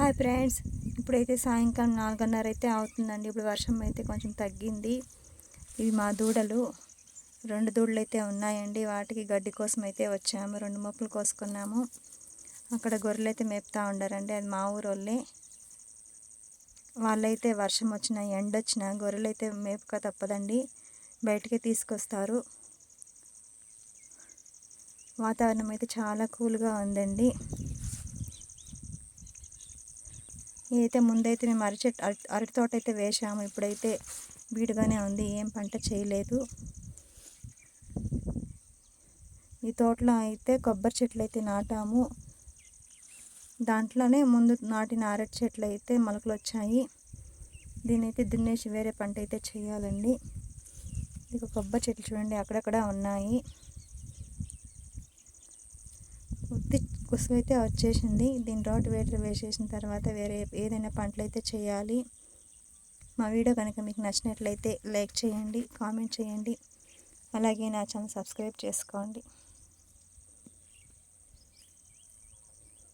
Hi friends. ఇప్పుడైతే సాయంకాలం నాలుగున్నర అయితే అవుతుందండి. ఇప్పుడు వర్షం అయితే కొంచెం తగ్గింది. ఇవి మా దూడలు. రెండు దూడలు అయితే ఉన్నాయండి. వాటికి గడ్డి కోసం అయితే వచ్చాము. రెండు మొక్కలు కోసుకున్నాము. అక్కడ గొర్రెలు అయితే మేపుతా ఉండారండి. అది మా ఊరు వాళ్ళే వాళ్ళైతే వర్షం వచ్చిన ఎండ వచ్చిన గొర్రెలు అయితే మేపుక తప్పదండి. బయటకే తీసుకొస్తారు. వాతావరణం అయితే చాలా కూల్గా ఉందండి. ఇదైతే ముందైతే మేము అరటి అరటి అరటి తోట అయితే వేసాము ఇప్పుడైతే బీడుగానే ఉంది ఏం పంట చేయలేదు. ఈ తోటలో అయితే కొబ్బరి చెట్లు అయితే నాటాము. దాంట్లోనే ముందు నాటిన అరటి చెట్లు అయితే మొలకలు వచ్చాయి దీని అయితే దున్నేసి వేరే పంట అయితే చేయాలండి. ఇక కొబ్బరి చెట్లు చూడండి అక్కడక్కడ ఉన్నాయి. కుసువ అయితే వచ్చేసింది. దీని రోడ్ వేటర్ వేసేసిన తర్వాత వేరే ఏదైనా పంటలు అయితే చేయాలి. మా వీడియో కనుక మీకు నచ్చినట్లయితే లైక్ చేయండి కామెంట్ చేయండి. అలాగే నా ఛానల్ సబ్స్క్రైబ్ చేసుకోండి.